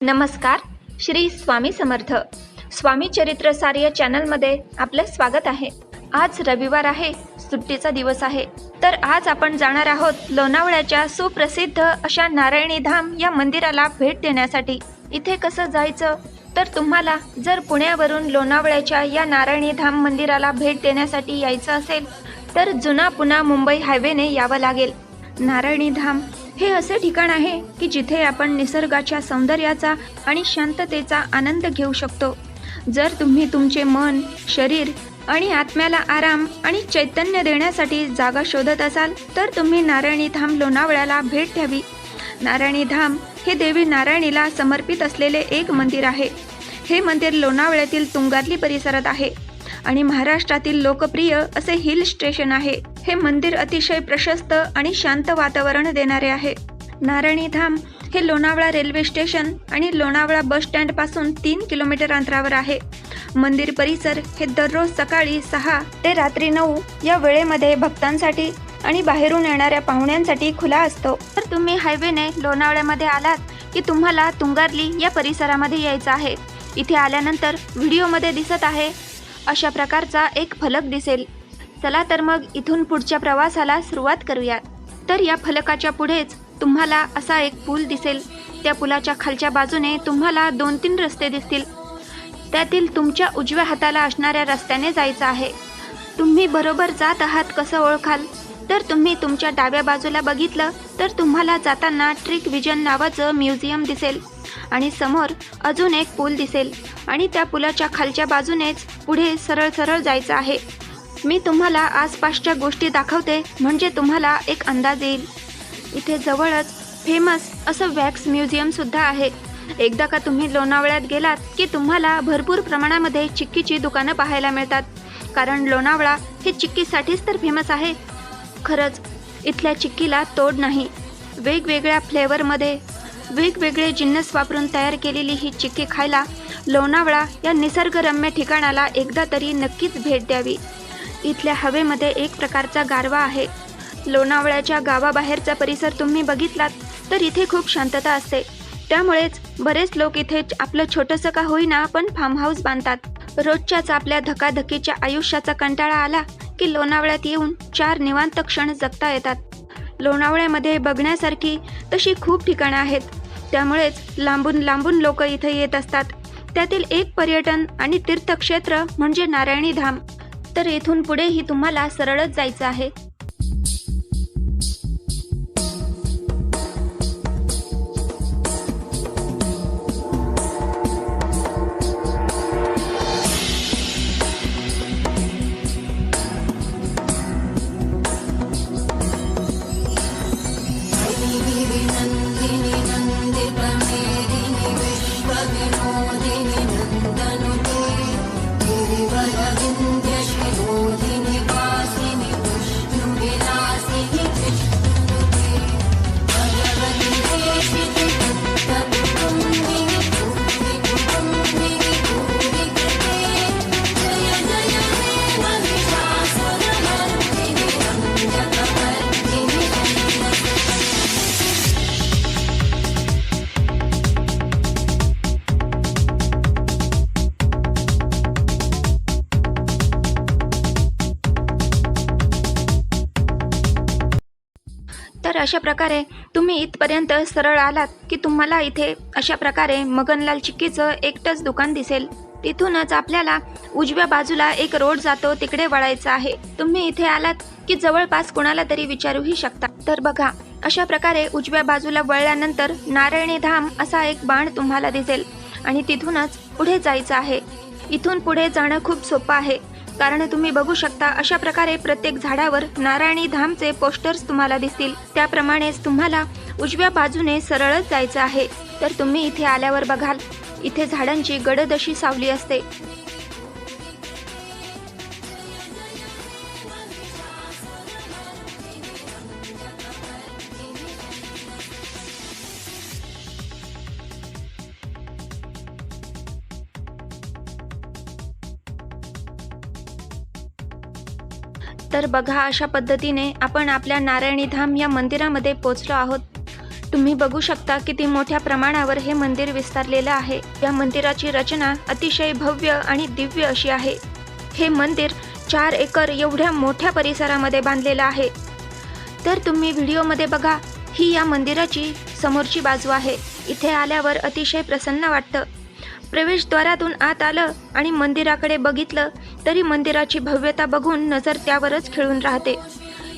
नमस्कार श्री स्वामी समर्थ. स्वामी चरित्र सार या चॅनलमध्ये आपलं स्वागत आहे. आज रविवार आहे सुट्टीचा दिवस आहे. तर आज आपण जाणार आहोत लोणावळ्याच्या सुप्रसिद्ध अशा नारायणी धाम या मंदिराला भेट देण्यासाठी. इथे कसं जायचं? तर तुम्हाला जर पुण्यावरून लोणावळ्याच्या या नारायणी धाम मंदिराला भेट देण्यासाठी यायचं असेल तर जुना पुणा मुंबई हायवेने यावं लागेल. नारायणी धाम हे असे ठिकाण आहे की जिथे आपण निसर्गाच्या सौंदर्याचा आणि शांततेचा आनंद घेऊ शकतो. जर तुम्ही तुमचे मन शरीर आणि आत्म्याला आराम आणि चैतन्य देण्यासाठी जागा शोधत असाल तर तुम्ही नारायणी धाम लोणावळ्याला भेट द्यावी. नारायणी धाम हे देवी नारायणीला समर्पित असलेले एक मंदिर आहे. हे मंदिर लोणावळ्यातील तुंगातली परिसरात आहे आणि महाराष्ट्रातील लोकप्रिय असे हिल स्टेशन आहे. हे मंदिर अतिशय प्रशस्त आणि शांत वातावरण देणारे आहे. नारायणी धाम हे लोणावळा रेल्वे स्टेशन आणि लोणावळा बस स्टँडपासून तीन किलोमीटर अंतरावर आहे. मंदिर परिसर हे दररोज सकाळी सहा ते रात्री नऊ या वेळेमध्ये भक्तांसाठी आणि बाहेरून येणाऱ्या पाहुण्यांसाठी खुला असतो. तर तुम्ही हायवेने लोणावळ्यामध्ये आलात की तुम्हाला तुंगारली या परिसरामध्ये यायचं आहे. इथे आल्यानंतर व्हिडिओमध्ये दिसत आहे. अशा प्रकारचा एक फलक दिसेल. चला तर मग इथून पुढच्या प्रवासाला सुरुवात करूया. तर या फलकाच्या पुढेच तुम्हाला असा एक पूल दिसेल. त्या पुलाच्या खालच्या बाजूने तुम्हाला दोन तीन रस्ते दिसतील. त्यातील तुमच्या उजव्या हाताला असणाऱ्या रस्त्याने जायचं आहे. तुम्ही बरोबर जात आहात कसं ओळखाल? तर तुम्ही तुमच्या डाव्या बाजूला बघितलं तर तुम्हाला जाताना ट्रिक विजन नावाचं म्युझियम दिसेल. आणि समोर अजून एक पूल दिसेल. आणि त्या पुलाच्या खालच्या बाजूनेच पुढे सरळ सरळ जायचं आहे. मी तुम्हाला आसपासच्या गोष्टी दाखवते म्हणजे तुम्हाला एक अंदाज येईल. इथे जवळच फेमस असं वॅक्स म्युझियमसुद्धा आहे. एकदा का तुम्ही लोणावळ्यात गेलात की तुम्हाला भरपूर प्रमाणामध्ये चिक्कीची दुकानं पाहायला मिळतात. कारण लोणावळा हे चिक्कीसाठीच तर फेमस आहे. खरंच इथल्या चिक्कीला तोड नाही. वेगवेगळ्या फ्लेवरमध्ये वेगवेगळे जिन्नस वापरून तयार केलेली ही चिक्की खायला लोणावळा या निसर्गरम्य ठिकाणाला एकदा तरी नक्कीच भेट द्यावी. इथल्या हवेमध्ये एक प्रकारचा गारवा आहे. लोणावळ्याच्या गावाबाहेरचा परिसर तुम्ही बघितलात तर इथे खूप शांतता असते. त्यामुळेच बरेच लोक इथे आपलं छोटंसं का होईना पण फार्म हाऊस बांधतात. रोजच्याच आपल्या धकाधकीच्या आयुष्याचा कंटाळा आला की लोणावळ्यात येऊन चार निवांत क्षण जगता येतात. लोणावळ्यामध्ये बघण्यासारखी तशी खूप ठिकाणं आहेत. त्यामुळेच लांबून लांबून लोक इथे येत असतात. त्यातील एक पर्यटन आणि तीर्थक्षेत्र म्हणजे नारायणी धाम. तर इथून पुढेही तुम्हाला सरळच जायचं आहे. तर अशा प्रकारे तुम्ही इथपर्यंत सरळ आलात की तुम्हाला इथे अशा प्रकारे मगनलाल चिक्कीचं एकटंच दुकान दिसेल. तिथूनच आपल्याला उजव्या बाजूला एक रोड जातो तिकडे वळायचं आहे. तुम्ही इथे आलात की जवळपास कुणाला तरी विचारूही शकता. तर बघा अशा प्रकारे उजव्या बाजूला वळल्यानंतर नारायणी धाम असा एक बाण तुम्हाला दिसेल. आणि तिथूनच पुढे जायचं आहे. इथून पुढे जाणं खूप सोपं आहे. कारण तुम्ही बघू शकता अशा प्रकारे प्रत्येक झाडावर नारायणी धामचे पोस्टर्स तुम्हाला दिसतील. त्याप्रमाणेच तुम्हाला उजव्या बाजूने सरळच जायचं आहे. तर तुम्ही इथे आल्यावर बघाल इथे झाडांची गडद अशी सावली असते. तर बघा अशा पद्धतीने आपण आपल्या नारायणी धाम या मंदिरामध्ये पोचलो आहोत. तुम्ही बघू शकता किती मोठ्या प्रमाणावर हे मंदिर विस्तारलेलं आहे. या मंदिराची रचना अतिशय भव्य आणि दिव्य अशी आहे. हे मंदिर चार एकर एवढ्या मोठ्या परिसरामध्ये बांधलेलं आहे. तर तुम्ही व्हिडिओमध्ये बघा ही या मंदिराची समोरची बाजू आहे. इथे आल्यावर अतिशय प्रसन्न वाटतं. प्रवेशद्वारातून आत आलं आणि मंदिराकडे बघितलं तरी मंदिराची भव्यता बघून नजर त्यावरच खिळून राहते.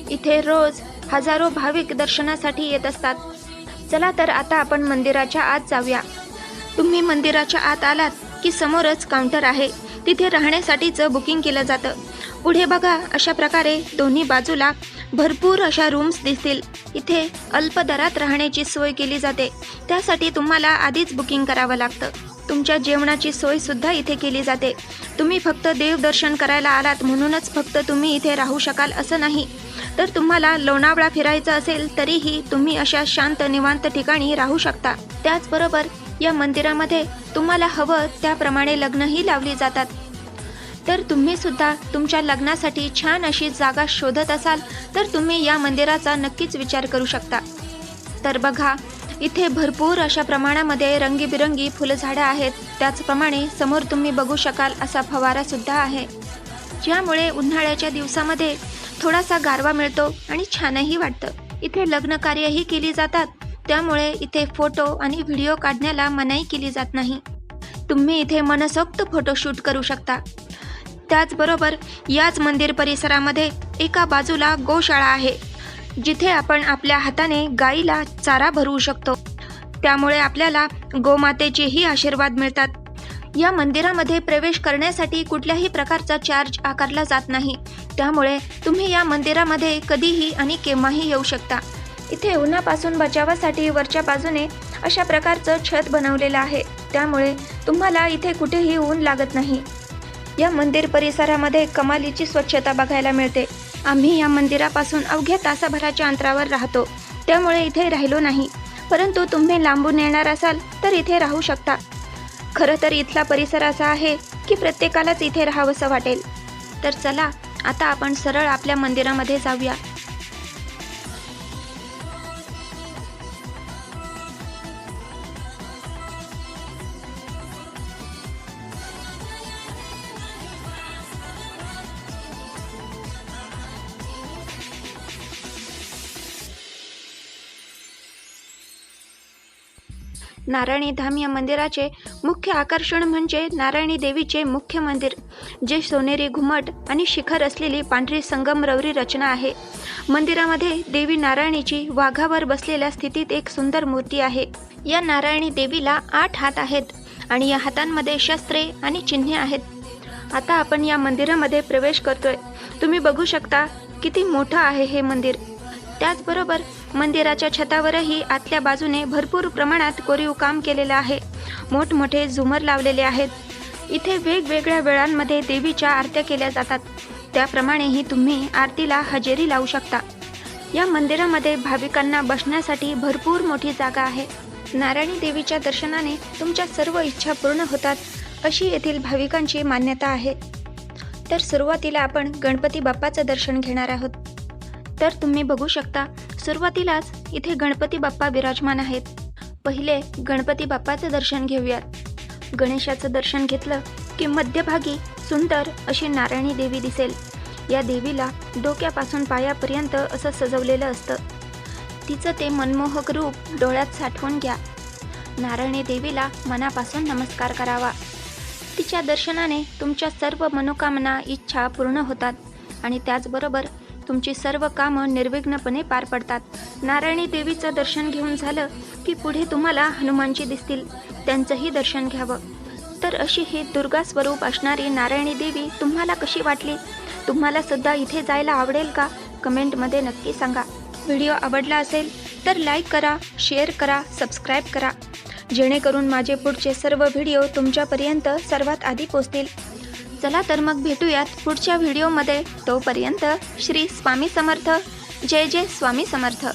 इथे रोज हजारो भाविक दर्शनासाठी येत असतात. चला तर आता आपण मंदिराच्या आत जाऊया. तुम्ही मंदिराच्या आत आलात की समोरच काउंटर आहे. तिथे राहण्यासाठीचं बुकिंग केलं जातं. पुढे बघा अशा प्रकारे दोन्ही बाजूला भरपूर अशा रूम्स दिसतील. इथे अल्प दरात राहण्याची सोय केली जाते. त्यासाठी तुम्हाला आधीच बुकिंग करावं लागतं. तुमच्या जेवणाची सोय सुद्धा इथे केली जाते. तुम्ही फक्त देवदर्शन करायला आलात म्हणूनच फक्त तुम्ही इथे राहू शकाल असं नाही. तर तुम्हाला लोणावळा फिरायचं असेल तरीही तुम्ही अशा शांत निवांत ठिकाणी राहू शकता. त्याचबरोबर या मंदिरामध्ये तुम्हाला हवं त्याप्रमाणे लग्नही लावली जातात. तर तुम्ही सुद्धा तुमच्या लग्नासाठी छान अशी जागा शोधत असाल तर तुम्ही या मंदिराचा नक्कीच विचार करू शकता. तर बघा इथे भरपूर अशा प्रमाणामध्ये रंगीबिरंगी फुलझाडं आहेत. त्याचप्रमाणे समोर तुम्ही बघू शकाल असा फवारा सुद्धा आहे. ज्यामुळे उन्हाळ्याच्या दिवसामध्ये थोडासा गारवा मिळतो आणि छानही वाटतं. इथे लग्न कार्यही केली जातात. त्यामुळे इथे फोटो आणि व्हिडिओ काढण्याला मनाई केली जात नाही. तुम्ही इथे मनसोक्त फोटोशूट करू शकता. त्याचबरोबर याच मंदिर परिसरामध्ये एका बाजूला गोशाळा आहे. जिथे आपण आपल्या हाताने गाईला चारा भरवू शकतो. त्यामुळे आपल्याला गोमातेचेही आशीर्वाद मिळतात. या मंदिरामध्ये प्रवेश करण्यासाठी कुठल्याही प्रकारचा चार्ज आकारला जात नाही. त्यामुळे तुम्ही या मंदिरामध्ये कधीही आणि केव्हाही येऊ शकता. इथे उन्हापासून बचावासाठी वरच्या बाजूने अशा प्रकारचं छत बनवलेलं आहे. त्यामुळे तुम्हाला इथे कुठेही ऊन लागत नाही. या मंदिर परिसरामध्ये कमालीची स्वच्छता बघायला मिळते. आम्ही या मंदिरापासून अवघ्या तासाभराच्या अंतरावर राहतो. त्यामुळे इथे राहिलो नाही. परंतु तुम्ही लांबून येणार असाल तर इथे राहू शकता. खरं तर इथला परिसर असा आहे की प्रत्येकालाच इथे राहावंसं वाटेल. तर चला आता आपण सरळ आपल्या मंदिरामध्ये जाऊया. नारायणी धाम या मंदिराचे मुख्य आकर्षण म्हणजे नारायणी देवीचे मुख्य मंदिर जे सोनेरी घुमट आणि शिखर असलेली पांढरी संगमरवरी रचना आहे. मंदिरामध्ये देवी नारायणीची वाघावर बसलेल्या स्थितीत एक सुंदर मूर्ती आहे. या नारायणी देवीला आठ हात आहेत आणि या हातांमध्ये शस्त्रे आणि चिन्हे आहेत. आता आपण या मंदिरामध्ये प्रवेश करतोय. तुम्ही बघू शकता किती मोठं आहे हे मंदिर. त्याचबरोबर मंदिराच्या छतावरही आतल्या बाजूने भरपूर प्रमाणात कोरीव काम केलेलं आहे. मोठमोठे झुमर लावलेले आहेत. इथे वेगवेगळ्या वेळांमध्ये देवीच्या आरत्या केल्या जातात. त्याप्रमाणेही तुम्ही आरतीला हजेरी लावू शकता. या मंदिरामध्ये भाविकांना बसण्यासाठी भरपूर मोठी जागा आहे. नारायणी देवीच्या दर्शनाने तुमच्या सर्व इच्छा पूर्ण होतात अशी येथील भाविकांची मान्यता आहे. तर सुरुवातीला आपण गणपती बाप्पाचं दर्शन घेणार आहोत. तर तुम्ही बघू शकता सुरुवातीलाच इथे गणपती बाप्पा विराजमान आहेत. पहिले गणपती बाप्पाचं दर्शन घेऊयात. गणेशाचं दर्शन घेतलं की मध्यभागी सुंदर अशी नारायणी देवी दिसेल. या देवीला डोक्यापासून पायापर्यंत असं सजवलेलं असतं. तिचं ते मनमोहक रूप डोळ्यात साठवून घ्या. नारायणी देवीला मनापासून नमस्कार करावा. तिच्या दर्शनाने तुमच्या सर्व मनोकामना इच्छा पूर्ण होतात आणि त्याचबरोबर तुमची सर्व कामं निर्विघ्नपणे पार पडतात. नारायणी देवीचं दर्शन घेऊन झालं की पुढे तुम्हाला हनुमानजी दिसतील. त्यांचंही दर्शन घ्यावं. तर अशी ही दुर्गा स्वरूप असणारी नारायणी देवी तुम्हाला कशी वाटली? तुम्हाला सुद्धा इथे जायला आवडेल का? कमेंटमध्ये नक्की सांगा. व्हिडिओ आवडला असेल तर लाईक करा शेअर करा सबस्क्राईब करा. जेणेकरून माझे पुढचे सर्व व्हिडिओ तुमच्यापर्यंत सर्वात आधी पोचतील चला तर मग भेटूयात पुढच्या व्हिडिओमध्ये. तोपर्यंत श्री स्वामी समर्थ. जय जय स्वामी समर्थ.